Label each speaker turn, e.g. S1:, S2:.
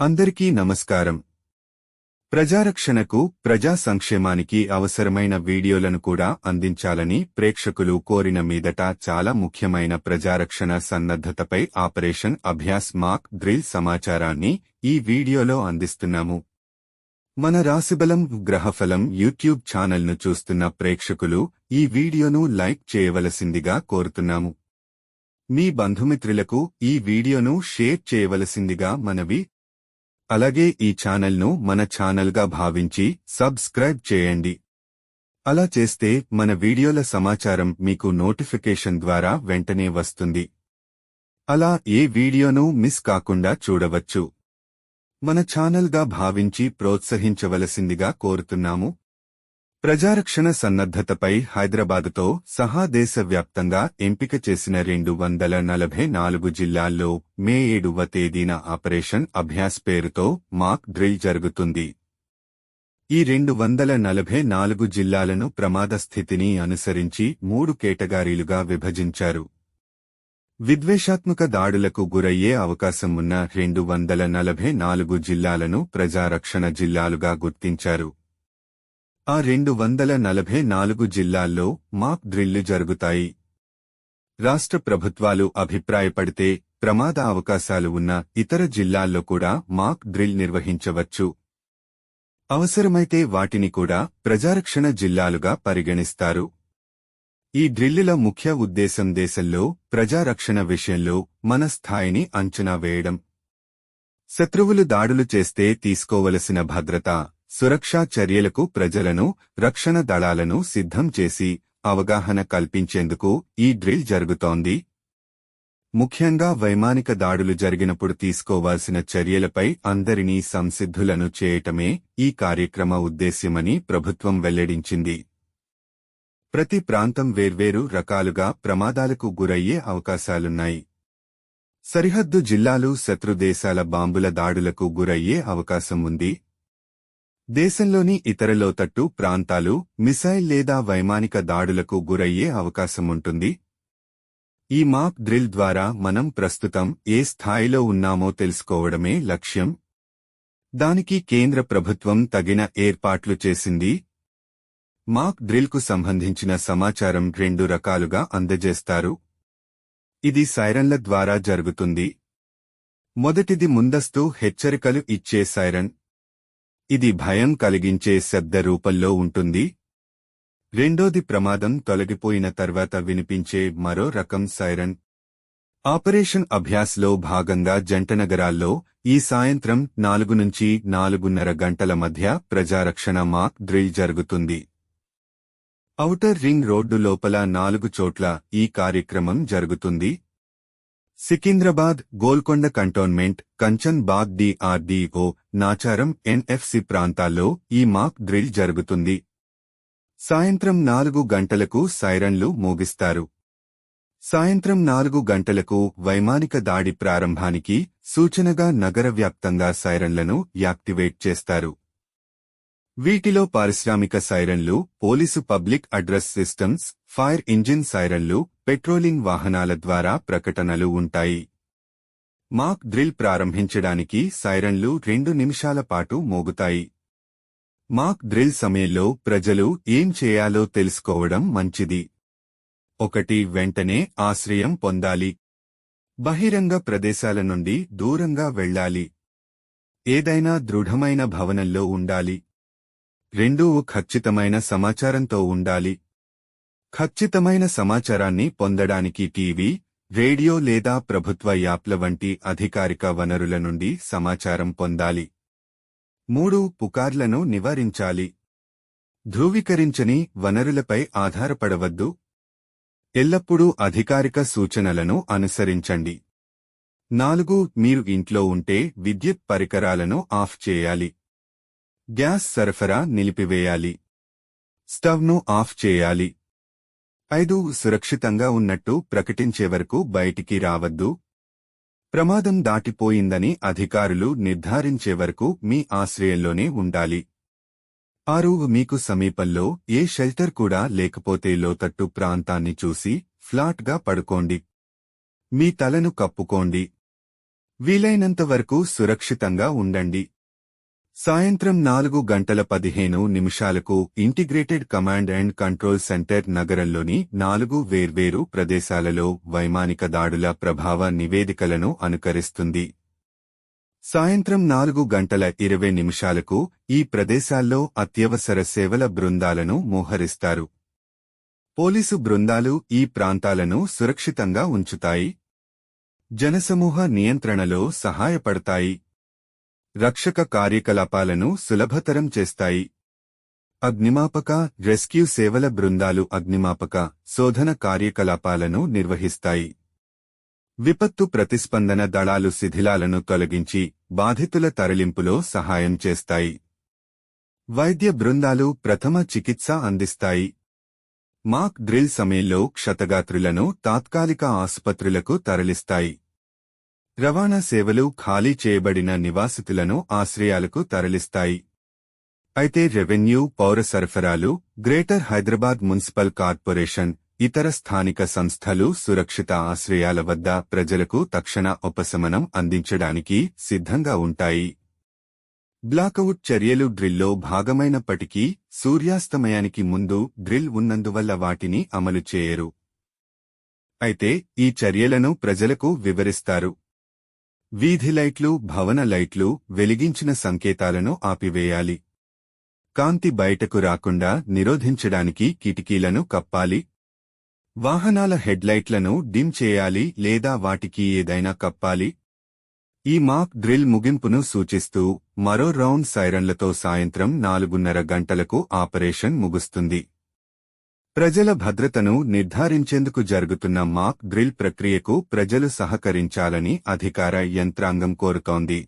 S1: అందరికీ నమస్కారం. ప్రజారక్షణకు ప్రజా సంక్షేమానికి అవసరమైన వీడియోలను కూడా అందించాలని ప్రేక్షకులు కోరిన మీదట చాలా ముఖ్యమైన ప్రజారక్షణ సన్నద్ధతపై ఆపరేషన్ అభ్యాస్ మాక్ డ్రిల్ సమాచారాన్ని ఈ వీడియోలో అందిస్తున్నాము. మన రాశిబలం గ్రహఫలం యూట్యూబ్ ఛానల్ను చూస్తున్న ప్రేక్షకులు ఈ వీడియోను లైక్ చేయవలసిందిగా కోరుతున్నాము. మీ బంధుమిత్రులకు ఈ వీడియోను షేర్ చేయవలసిందిగా మనవి అలాగే ఈ ఛానల్ను మన ఛానల్గా భావించి సబ్స్క్రైబ్ చేయండి. అలా చేస్తే మన వీడియోల సమాచారం మీకు నోటిఫికేషన్ ద్వారా వెంటనే వస్తుంది. అలా ఏ వీడియోను మిస్ కాకుండా చూడవచ్చు. మన ఛానల్గా భావించి ప్రోత్సహించవలసిందిగా కోరుతున్నాము. ప్రజారక్షణ సన్నద్ధతపై హైదరాబాద్తో సహా దేశవ్యాప్తంగా ఎంపిక చేసిన రెండు వందల నలభై నాలుగు జిల్లాల్లో మే ఏడువ తేదీన ఆపరేషన్ అభ్యాస్ పేరుతో మాక్ డ్రిల్ జరుగుతుంది. ఈ రెండు వందల నలభై నాలుగు జిల్లాలను ప్రమాద స్థితిని అనుసరించి మూడు కేటగారీలుగా విభజించారు. విద్వేషాత్మక దాడులకు గురయ్యే అవకాశం ఉన్న రెండు వందల నలభై నాలుగు జిల్లాలను ప్రజారక్షణ జిల్లాలుగా గుర్తించారు. ఆ రెండు వందల నలభై నాలుగు జిల్లాల్లో మాక్ డ్రిల్లు జరుగుతాయి. రాష్ట్ర ప్రభుత్వాలు అభిప్రాయపడితే ప్రమాద అవకాశాలు ఉన్న ఇతర జిల్లాల్లో కూడా మాక్ డ్రిల్ నిర్వహించవచ్చు. అవసరమైతే వాటిని కూడా ప్రజారక్షణ జిల్లాలుగా పరిగణిస్తారు. ఈ డ్రిల్లుల ముఖ్య ఉద్దేశం దేశంలో ప్రజారక్షణ విషయంలో మన స్థాయిని అంచనా వేయడం. శత్రువులు దాడులు చేస్తే తీసుకోవలసిన భద్రత. సురక్షా చర్యలకు ప్రజలను రక్షణ దళాలను సిద్ధం చేసి అవగాహన కల్పించేందుకు ఈ డ్రిల్ జరుగుతోంది. ముఖ్యంగా వైమానిక దాడులు జరిగినప్పుడు తీసుకోవాల్సిన చర్యలపై అందరినీ సంసిద్ధులను చేయటమే ఈ కార్యక్రమ ఉద్దేశ్యమని ప్రభుత్వం వెల్లడించింది. ప్రతి ప్రాంతం వేర్వేరు రకాలుగా ప్రమాదాలకు గురయ్యే అవకాశాలున్నాయి. సరిహద్దు జిల్లాలు శత్రుదేశాల బాంబుల దాడులకు గురయ్యే అవకాశం ఉంది. దేశంలోని ఇతర లోతట్టు ప్రాంతాలు మిసైల్ లేదా వైమానిక దాడులకు గురయ్యే అవకాశముంటుంది. ఈ మాప్ డ్రిల్ ద్వారా మనం ప్రస్తుతం ఏ స్థాయిలో ఉన్నామో తెలుసుకోవడమే లక్ష్యం. దానికి కేంద్ర ప్రభుత్వం తగిన ఏర్పాట్లు చేసింది. మాక్ డ్రిల్కు సంబంధించిన సమాచారం రెండు రకాలుగా అందజేస్తారు. ఇది సైరన్ల ద్వారా జరుగుతుంది. మొదటిది ముందస్తు హెచ్చరికలు ఇచ్చే సైరన్. ఇది భయం కలిగించే శబ్ద రూపంలో ఉంటుంది. రెండోది ప్రమాదం తొలగిపోయిన తర్వాత వినిపించే మరో రకం సైరన్. ఆపరేషన్ అభ్యాస్లో భాగంగా జంట నగరాల్లో ఈ సాయంత్రం నాలుగు నుంచి నాలుగున్నర గంటల మధ్య ప్రజారక్షణ మాక్ డ్రిల్ జరుగుతుంది. ఔటర్ రింగ్ రోడ్డు లోపల నాలుగు చోట్ల ఈ కార్యక్రమం జరుగుతుంది. సికింద్రాబాద్ గోల్కొండ కంటోన్మెంట్ కంచన్ బాగ్ ఓ నాచారం ఎన్ఎఫ్సి ప్రాంతాల్లో ఈ మాక్ డ్రిల్ జరుగుతుంది. సాయంత్రం నాలుగు గంటలకు సైరన్లు మోగిస్తారు. సాయంత్రం నాలుగు గంటలకు వైమానిక దాడి ప్రారంభానికి సూచనగా నగర వ్యాప్తంగా సైరన్లను యాక్టివేట్ చేస్తారు. వీటిలో పారిశ్రామిక సైరన్లు police public address systems fire engine సైరన్లు patrolling వాహనాల ద్వారా ప్రకటనలు ఉంటాయి. మాక్ డ్రిల్ ప్రారంభించడానికి సైరన్లు రెండు నిమిషాల పాటు మోగుతాయి. మాక్ డ్రిల్ సమయంలో ప్రజలు ఏం చేయాలో తెలుసుకోవడం మంచిది. ఒకటి వెంటనే ఆశ్రయం పొందాలి. బహిరంగ ప్రదేశాల నుండి దూరంగా వెళ్ళాలి. ఏదైనా దృఢమైన భవనంలో ఉండాలి. రెండూ ఖచ్చితమైన సమాచారంతో ఉండాలి. ఖచ్చితమైన సమాచారాన్ని పొందడానికి టీవీ రేడియో లేదా ప్రభుత్వ యాప్ల వంటి అధికారిక వనరుల నుండి సమాచారం పొందాలి. మూడు పుకార్లను నివారించాలి. ధృవీకరించని వనరులపై ఆధారపడవద్దు. ఎల్లప్పుడూ అధికారిక సూచనలను అనుసరించండి. నాలుగు మీరు ఇంట్లో ఉంటే విద్యుత్ పరికరాలను ఆఫ్ చేయాలి. గ్యాస్ సరఫరా నిలిపివేయాలి. స్టవ్ను ఆఫ్ చేయాలి. ఐదు సురక్షితంగా ఉన్నట్టు ప్రకటించే వరకు బయటికి రావద్దు. ప్రమాదం దాటిపోయిందని అధికారులు నిర్ధారించే వరకు మీ ఆశ్రయంలోనే ఉండాలి. ఆరు మీకు సమీపంలో ఏ షెల్టర్ కూడా లేకపోతే లోతట్టు ప్రాంతాన్ని చూసి ఫ్లాట్గా పడుకోండి. మీ తలను కప్పుకోండి. వీలైనంత వరకు సురక్షితంగా ఉండండి. సాయంత్రం నాలుగు గంటల పదిహేను నిమిషాలకు integrated command and control centre నగరంలోని నాలుగు వేర్వేరు ప్రదేశాలలో వైమానిక దాడుల ప్రభావ నివేదికలను అనుకరిస్తుంది. సాయంత్రం నాలుగు గంటల ఇరవై నిమిషాలకు ఈ ప్రదేశాల్లో అత్యవసర సేవల బృందాలను మోహరిస్తారు. పోలీసు బృందాలు ఈ ప్రాంతాలను సురక్షితంగా ఉంచుతాయి. జనసమూహ నియంత్రణలో సహాయపడతాయి. రక్షక కార్యకలాపాలను సులభతరం చేస్తాయి. అగ్నిమాపక రెస్క్యూ సేవల బృందాలు అగ్నిమాపక శోధన కార్యకలాపాలను నిర్వహిస్తాయి. విపత్తు ప్రతిస్పందన దళాలు శిథిలాలను తొలగించి బాధితుల తరలింపులో సహాయం చేస్తాయి. వైద్య బృందాలు ప్రథమ చికిత్స అందిస్తాయి. మాక్ డ్రిల్ సమయంలో క్షతగాత్రులను తాత్కాలిక ఆసుపత్రులకు తరలిస్తాయి. రవాణా సేవలు ఖాళీ చేయబడిన నివాసితులను ఆశ్రయాలకు తరలిస్తాయి. అయితే రెవెన్యూ పౌర సరఫరాలు గ్రేటర్ హైదరాబాద్ మున్సిపల్ కార్పొరేషన్ ఇతర స్థానిక సంస్థలు సురక్షిత ఆశ్రయాల వద్ద ప్రజలకు తక్షణ ఉపశమనం అందించడానికి సిద్ధంగా ఉంటాయి. బ్లాకౌట్ చర్యలు డ్రిల్లో భాగమైనప్పటికీ సూర్యాస్తమయానికి ముందు డ్రిల్ ఉన్నందువల్ల వాటిని అమలు చేయరు. అయితే ఈ చర్యలను ప్రజలకు వివరిస్తారు. వీధి లైట్లు భవన లైట్లు వెలిగించిన సంకేతాలను ఆపివేయాలి. కాంతి బయటకు రాకుండా నిరోధించడానికి కిటికీలను కప్పాలి. వాహనాల హెడ్లైట్లను డిమ్ చేయాలి లేదా వాటికి ఏదైనా కప్పాలి. ఈ మాక్ డ్రిల్ ముగింపును సూచిస్తూ మరో రౌండ్ సైరన్లతో సాయంత్రం నాలుగున్నర గంటలకు ఆపరేషన్ ముగుస్తుంది. ప్రజల భద్రతను నిర్ధారించేందుకు జరుగుతున్న మాక్ డ్రిల్ ప్రక్రియకు ప్రజలు సహకరించాలని అధికార యంత్రాంగం కోరుతోంది.